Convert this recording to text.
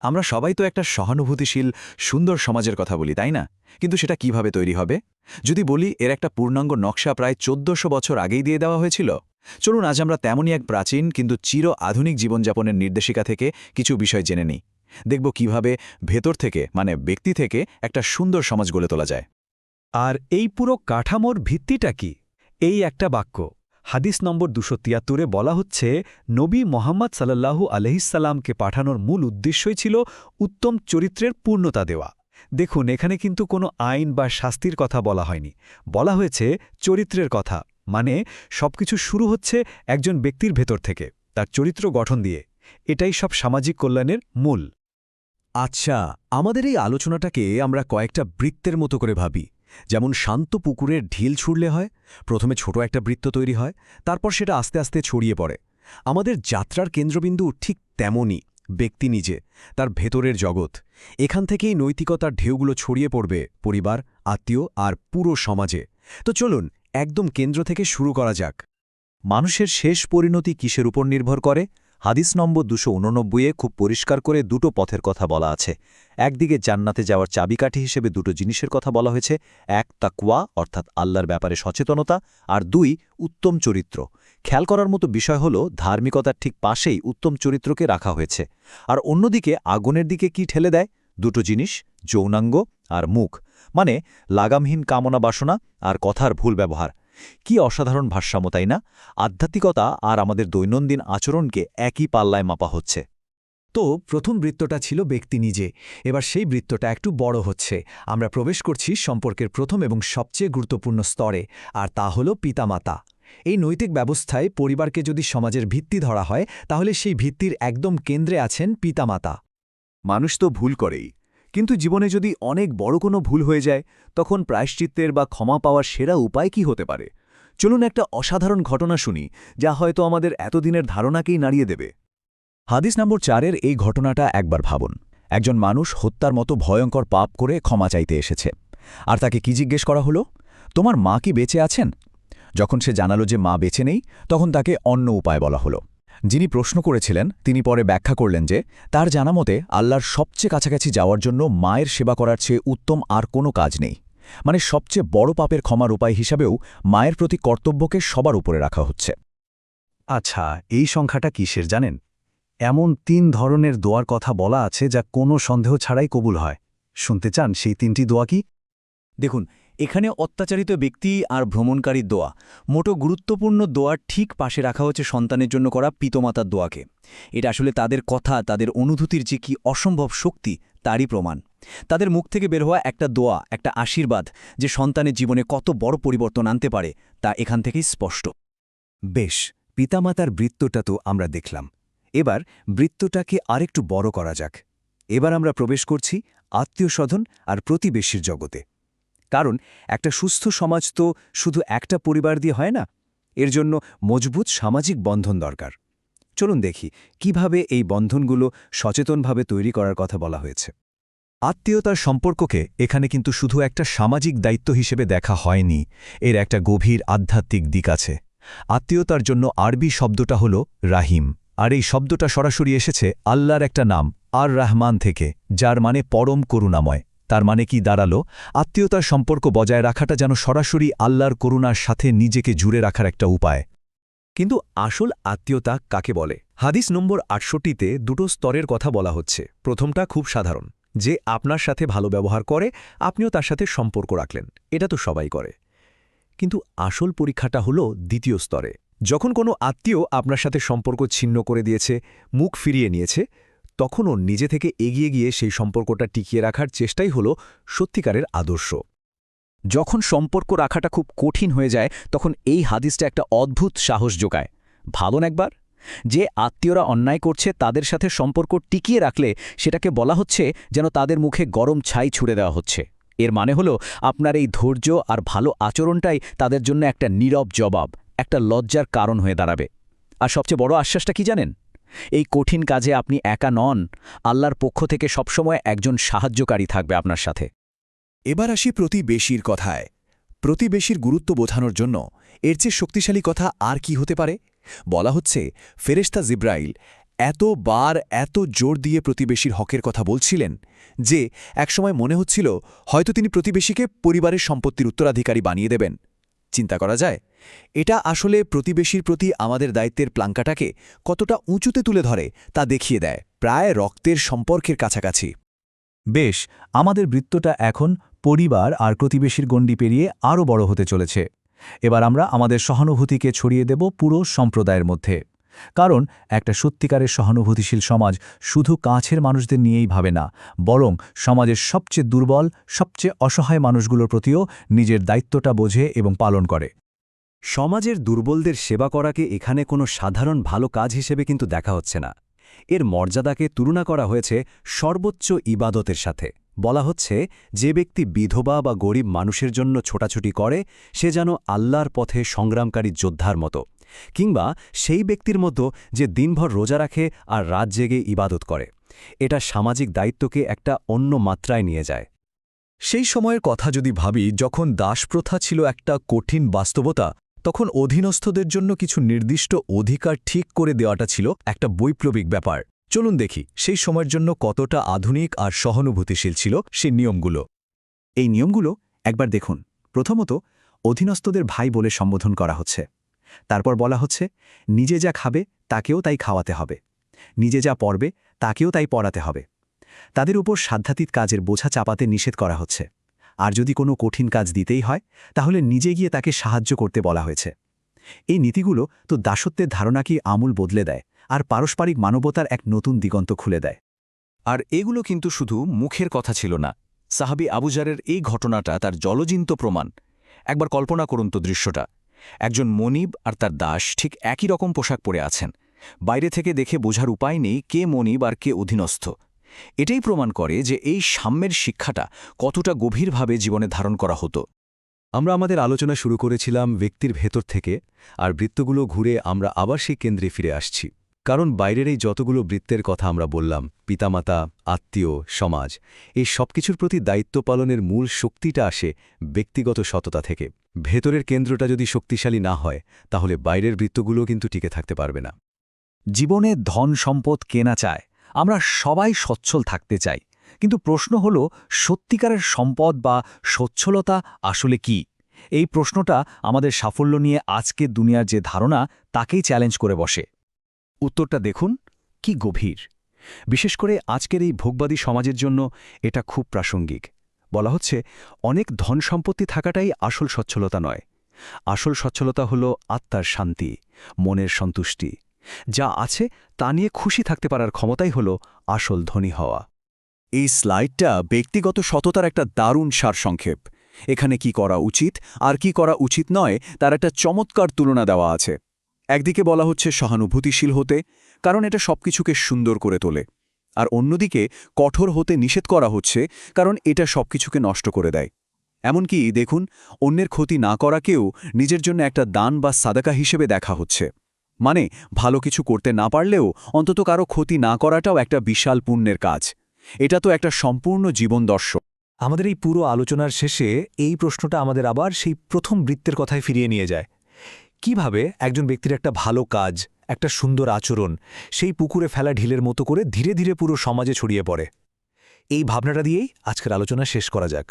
আমরা সবাই তো একটা সহানুভূতিশীল, সুন্দর সমাজের কথা বলি, তাই না? কিন্তু সেটা কীভাবে তৈরি হবে? যদি বলি, এর একটা পূর্ণাঙ্গ নকশা প্রায় চোদ্দশো বছর আগেই দিয়ে দেওয়া হয়েছিল। চলুন, আজ আমরা তেমনই এক প্রাচীন কিন্তু চির আধুনিক জীবনযাপনের নির্দেশিকা থেকে কিছু বিষয় জেনে নিই। দেখব কীভাবে ভেতর থেকে মানে ব্যক্তি থেকে, একটা সুন্দর সমাজ গড়ে তোলা যায়। আর এই পুরো কাঠামোর ভিত্তিটা কি? এই একটা বাক্য। হাদিস নম্বর দুশো তিয়াত্তরে বলা হচ্ছে, নবী মোহাম্মদ সাল্লাল্লাহু আলহিসাল্লামকে পাঠানোর মূল উদ্দেশ্যই ছিল উত্তম চরিত্রের পূর্ণতা দেওয়া। দেখুন, এখানে কিন্তু কোনো আইন বা শাস্তির কথা বলা হয়নি। বলা হয়েছে, চরিত্রের কথা মানে সবকিছু শুরু হচ্ছে একজন ব্যক্তির ভেতর থেকে, তার চরিত্র গঠন দিয়ে। এটাই সব সামাজিক কল্যাণের মূল। আচ্ছা আমাদের এই আলোচনাটাকে আমরা কয়েকটা বৃত্তের মতো করে ভাবি। যেমন শান্ত পুকুরের ঢিল ছুড়লে হয়, প্রথমে ছোট একটা বৃত্ত তৈরি হয়, তারপর সেটা আস্তে আস্তে ছড়িয়ে পড়ে। আমাদের যাত্রার কেন্দ্রবিন্দু ঠিক তেমনই, ব্যক্তি নিজে, তার ভেতরের জগৎ। এখান থেকেই নৈতিকতার ঢেউগুলো ছড়িয়ে পড়বে, পরিবার, আত্মীয় আর পুরো সমাজে। তো চলুন, একদম কেন্দ্র থেকে শুরু করা যাক। মানুষের শেষ পরিণতি কিসের উপর নির্ভর করে? হাদিস নম্বর দুশো উননব্বইয়ে খুব পরিষ্কার করে দুটো পথের কথা বলা আছে। একদিকে জান্নাতে যাওয়ার চাবিকাঠি হিসেবে দুটো জিনিসের কথা বলা হয়েছে, এক তাকুয়া অর্থাৎ আল্লাহর ব্যাপারে সচেতনতা, আর দুই, উত্তম চরিত্র। খেয়াল করার মতো বিষয় হল, ধার্মিকতার ঠিক পাশেই উত্তম চরিত্রকে রাখা হয়েছে। আর অন্যদিকে আগুনের দিকে কি ঠেলে দেয়? দুটো জিনিস, যৌনাঙ্গ আর মুখ। মানে লাগামহীন কামনা বাসনা আর কথার ভুল ব্যবহার। কি অসাধারণ ভারসাম্য, তাই না? আধ্যাত্মিকতা আর আমাদের দৈনন্দিন আচরণকে একই পাল্লায় মাপা হচ্ছে। তো প্রথম বৃত্তটা ছিল ব্যক্তি নিজে, এবার সেই বৃত্তটা একটু বড় হচ্ছে। আমরা প্রবেশ করছি সম্পর্কের প্রথম এবং সবচেয়ে গুরুত্বপূর্ণ স্তরে, আর তা হল পিতামাতা। এই নৈতিক ব্যবস্থায় পরিবারকে যদি সমাজের ভিত্তি ধরা হয়, তাহলে সেই ভিত্তির একদম কেন্দ্রে আছেন পিতামাতা। মানুষ তো ভুল করেই কিন্তু জীবনে যদি অনেক বড় কোনো ভুল হয়ে যায়, তখন প্রায়শ্চিত্তের বা ক্ষমা পাওয়ার সেরা উপায় কি হতে পারে? চলুন একটা অসাধারণ ঘটনা শুনি, যা হয়তো আমাদের এতদিনের ধারণাকেই নাড়িয়ে দেবে। হাদিস নম্বর চারের এই ঘটনাটা একবার ভাবুন। একজন মানুষ হত্যার মতো ভয়ঙ্কর পাপ করে ক্ষমা চাইতে এসেছে। আর তাকে কি জিজ্ঞেস করা হলো? তোমার মা কি বেঁচে আছেন? যখন সে জানালো যে মা বেঁচে নেই, তখন তাকে অন্য উপায় বলা হলো। যিনি প্রশ্ন করেছিলেন তিনি পরে ব্যাখ্যা করলেন যে তার জানামতে আল্লাহর সবচেয়ে কাছাকাছি যাওয়ার জন্য মায়ের সেবা করার চেয়ে উত্তম আর কোনো কাজ নেই। মানে সবচেয়ে বড় পাপের ক্ষমার উপায় হিসাবেও মায়ের প্রতি কর্তব্যকে সবার উপরে রাখা হচ্ছে। আচ্ছা এই সংখ্যাটা কিসের জানেন? এমন তিন ধরনের দোয়ার কথা বলা আছে যা কোনো সন্দেহ ছাড়াই কবুল হয়। শুনতে চান সেই তিনটি দোয়া কি? দেখুন এখানে অত্যাচারিত ব্যক্তি আর ভ্রমণকারীর দোয়া। মোটো গুরুত্বপূর্ণ দোয়ার ঠিক পাশে রাখা হচ্ছে সন্তানের জন্য করা পিতমাতার দোয়াকে। এটা আসলে তাদের কথা, তাদের অনুভূতির যে কি অসম্ভব শক্তি, তারই প্রমাণ। তাদের মুখ থেকে বের হওয়া একটা দোয়া, একটা আশীর্বাদ যে সন্তানের জীবনে কত বড় পরিবর্তন আনতে পারে, তা এখান থেকেই স্পষ্ট। বেশ, পিতামাতার বৃত্তটা তো আমরা দেখলাম। এবার বৃত্তটাকে আরেকটু বড় করা যাক। এবার আমরা প্রবেশ করছি আত্মীয় স্বজন আর প্রতিবেশীর জগতে। কারণ একটা সুস্থ সমাজ তো শুধু একটা পরিবার দিয়ে হয় না, এর জন্য মজবুত সামাজিক বন্ধন দরকার। চলুন দেখি কীভাবে এই বন্ধনগুলো সচেতনভাবে তৈরি করার কথা বলা হয়েছে। আত্মীয়তার সম্পর্ককে এখানে কিন্তু শুধু একটা সামাজিক দায়িত্ব হিসেবে দেখা হয়নি, এর একটা গভীর আধ্যাত্মিক দিক আছে। আত্মীয়তার জন্য আরবি শব্দটা হল রাহিম, আর এই শব্দটা সরাসরি এসেছে আল্লাহর একটা নাম আর রাহমান থেকে, যার মানে পরম করুণাময়। তার মানে কি দাঁড়াল? আত্মীয়তার সম্পর্ক বজায় রাখাটা যেন সরাসরি আল্লাহর করুণার সাথে নিজেকে জুড়ে রাখার একটা উপায়। কিন্তু আসল আত্মীয়তা কাকে বলে? হাদিস নম্বর আটষট্টিতে দুটো স্তরের কথা বলা হচ্ছে। প্রথমটা খুব সাধারণ, যে আপনার সাথে ভালো ব্যবহার করে, আপনিও তার সাথে সম্পর্ক রাখলেন। এটা তো সবাই করে। কিন্তু আসল পরীক্ষাটা হলো দ্বিতীয় স্তরে। যখন কোনো আত্মীয় আপনার সাথে সম্পর্ক ছিন্ন করে দিয়েছে, মুখ ফিরিয়ে নিয়েছে তখনও নিজে থেকে এগিয়ে গিয়ে সেই সম্পর্কটা টিকিয়ে রাখার চেষ্টাই হল সত্যিকারের আদর্শ। যখন সম্পর্ক রাখাটা খুব কঠিন হয়ে যায়, তখন এই হাদিসটা একটা অদ্ভুত সাহস যোগায়। ভাবন একবার? যে আত্মীয়রা অন্যায় করছে, তাদের সাথে সম্পর্ক টিকিয়ে রাখলে সেটাকে বলা হচ্ছে যেন তাদের মুখে গরম ছাই ছুড়ে দেওয়া হচ্ছে। এর মানে হলো, আপনার এই ধৈর্য আর ভালো আচরণটাই তাদের জন্য একটা নীরব জবাব, একটা লজ্জার কারণ হয়ে দাঁড়াবে। আর সবচেয়ে বড় আশ্বাসটা কি জানেন? এই কঠিন কাজে আপনি একা নন, আল্লাহর পক্ষ থেকে সবসময় একজন সাহায্যকারী থাকবে আপনার সাথে। এবার আসি প্রতিবেশীর কথায়। প্রতিবেশীর গুরুত্ব বোঝানোর জন্য এর চেয়ে শক্তিশালী কথা আর কি হতে পারে? বলা হচ্ছে ফেরেস্তা জিব্রাইল এত বার এত জোর দিয়ে প্রতিবেশীর হকের কথা বলছিলেন যে একসময় মনে হচ্ছিল হয়তো তিনি প্রতিবেশীকে পরিবারের সম্পত্তির উত্তরাধিকারী বানিয়ে দেবেন। চিন্তা করা যায়? এটা আসলে প্রতিবেশীর প্রতি আমাদের দায়িত্বের প্লাঙ্কাটাকে কতটা উঁচুতে তুলে ধরে তা দেখিয়ে দেয়, প্রায় রক্তের সম্পর্কের কাছাকাছি। বেশ, আমাদের বৃত্তটা এখন পরিবার আর প্রতিবেশীর গণ্ডি পেরিয়ে আরও বড় হতে চলেছে। এবার আমরা আমাদের সহানুভূতিকে ছড়িয়ে দেব পুরো সম্প্রদায়ের মধ্যে। কারণ একটা সত্যিকারের সহানুভূতিশীল সমাজ শুধু কাছের মানুষদের নিয়েই ভাবে না, বরং সমাজের সবচেয়ে দুর্বল, সবচেয়ে অসহায় মানুষগুলোর প্রতিও নিজের দায়িত্বটা বোঝে এবং পালন করে। সমাজের দুর্বলদের সেবা করাকে এখানে কোনো সাধারণ ভালো কাজ হিসেবে কিন্তু দেখা হচ্ছে না। এর মর্যাদাকে তুলনা করা হয়েছে সর্বোচ্চ ইবাদতের সাথে। বলা হচ্ছে, যে ব্যক্তি বিধবা বা গরিব মানুষের জন্য ছোটাছুটি করে, সে যেন আল্লাহর পথে সংগ্রামকারী যোদ্ধার মতো, কিংবা সেই ব্যক্তির মতো যে দিনভর রোজা রাখে আর রাত জেগে ইবাদত করে। এটা সামাজিক দায়িত্বকে একটা অন্য মাত্রায় নিয়ে যায়। সেই সময়ের কথা যদি ভাবি, যখন দাসপ্রথা ছিল একটা কঠিন বাস্তবতা তখন অধীনস্থদের জন্য কিছু নির্দিষ্ট অধিকার ঠিক করে দেওয়াটা ছিল একটা বৈপ্লবিক ব্যাপার। চলুন দেখি, সেই সময়ের জন্য কতটা আধুনিক আর সহানুভূতিশীল ছিল সেই নিয়মগুলো। এই নিয়মগুলো, একবার দেখুন, প্রথমত অধীনস্থদের ভাই বলে সম্বোধন করা হচ্ছে। তারপর বলা হচ্ছে, নিজে যা খাবে, তাকেও তাই খাওয়াতে হবে। নিজে যা পড়বে, তাকেও তাই পড়াতে হবে। তাদের উপর সাধ্যাতীত কাজের বোঝা চাপাতে নিষেধ করা হচ্ছে। আর যদি কোনো কঠিন কাজ দিতেই হয়, তাহলে নিজে গিয়ে তাকে সাহায্য করতে বলা হয়েছে। এই নীতিগুলো তো দাসত্বের ধারণাকেই আমূল বদলে দেয় আর পারস্পরিক মানবতার এক নতুন দিগন্ত খুলে দেয়। আর এগুলো কিন্তু শুধু মুখের কথা ছিল না, সাহাবি আবুজারের এই ঘটনাটা তার জলজিন্ত প্রমাণ। একবার কল্পনা করুন তো দৃশ্যটা। একজন মনিব আর তার দাস ঠিক একই রকম পোশাক পরে আছেন। বাইরে থেকে দেখে বোঝার উপায় নেই কে মনিব আর কে অধীনস্থ। এটাই প্রমাণ করে যে এই সাম্যের শিক্ষাটা কতটা গভীরভাবে জীবনে ধারণ করা হতো। আমরা আমাদের আলোচনা শুরু করেছিলাম ব্যক্তির ভেতর থেকে আর বৃত্তগুলো ঘুরে আমরা আবার সেই কেন্দ্রে ফিরে আসছি। কারণ বাইরের এই যতগুলো বৃত্তের কথা আমরা বললাম পিতামাতা আত্মীয় সমাজ এই সবকিছুর প্রতি দায়িত্ব পালনের মূল শক্তিটা আসে ব্যক্তিগত সততা থেকে। ভেতরের কেন্দ্রটা যদি শক্তিশালী না হয় তাহলে বাইরের বৃত্তগুলো কিন্তু টিকে থাকতে পারবে না। জীবনে ধন সম্পদ কেনা চায় আমরা সবাই সচ্ছল থাকতে চাই। কিন্তু প্রশ্ন হল, সত্যিকারের সম্পদ বা সচ্ছলতা আসলে কি? এই প্রশ্নটা আমাদের সাফল্য নিয়ে আজকের দুনিয়ার যে ধারণা, তাকেই চ্যালেঞ্জ করে বসে। উত্তরটা দেখুন, কি গভীর। বিশেষ করে আজকের এই ভোগবাদী সমাজের জন্য এটা খুব প্রাসঙ্গিক। বলা হচ্ছে, অনেক ধন সম্পত্তি থাকাটাই আসল সচ্ছলতা নয়। আসল সচ্ছলতা হল আত্মার শান্তি, মনের সন্তুষ্টি। যা আছে তা নিয়ে খুশি থাকতে পারার ক্ষমতাই হল আসল ধনী হওয়া। এই স্লাইডটা ব্যক্তিগত সততার একটা দারুণ সারসংক্ষেপ। এখানে কি করা উচিত আর কি করা উচিত নয় তার একটা চমৎকার তুলনা দেওয়া আছে। একদিকে বলা হচ্ছে সহানুভূতিশীল হতে, কারণ এটা সবকিছুকে সুন্দর করে তোলে। আর অন্যদিকে কঠোর হতে নিষেধ করা হচ্ছে, কারণ এটা সবকিছুকে নষ্ট করে দেয়। এমনকি দেখুন, অন্যের ক্ষতি না করাকেও নিজের জন্য একটা দান বা সাদাকা হিসেবে দেখা হচ্ছে। মানে ভালো কিছু করতে না পারলেও অন্তত কারও ক্ষতি না করাটাও একটা বিশাল পুণ্যের কাজ। এটা তো একটা সম্পূর্ণ জীবন দর্শক আমাদের এই পুরো আলোচনার শেষে এই প্রশ্নটা আমাদের আবার সেই প্রথম বৃত্তের কথায় ফিরিয়ে নিয়ে যায়। কীভাবে একজন ব্যক্তির একটা ভালো কাজ, একটা সুন্দর আচরণ, সেই পুকুরে ফেলা ঢিলের মতো করে ধীরে ধীরে পুরো সমাজে ছড়িয়ে পড়ে? এই ভাবনাটা দিয়েই আজকের আলোচনা শেষ করা যাক।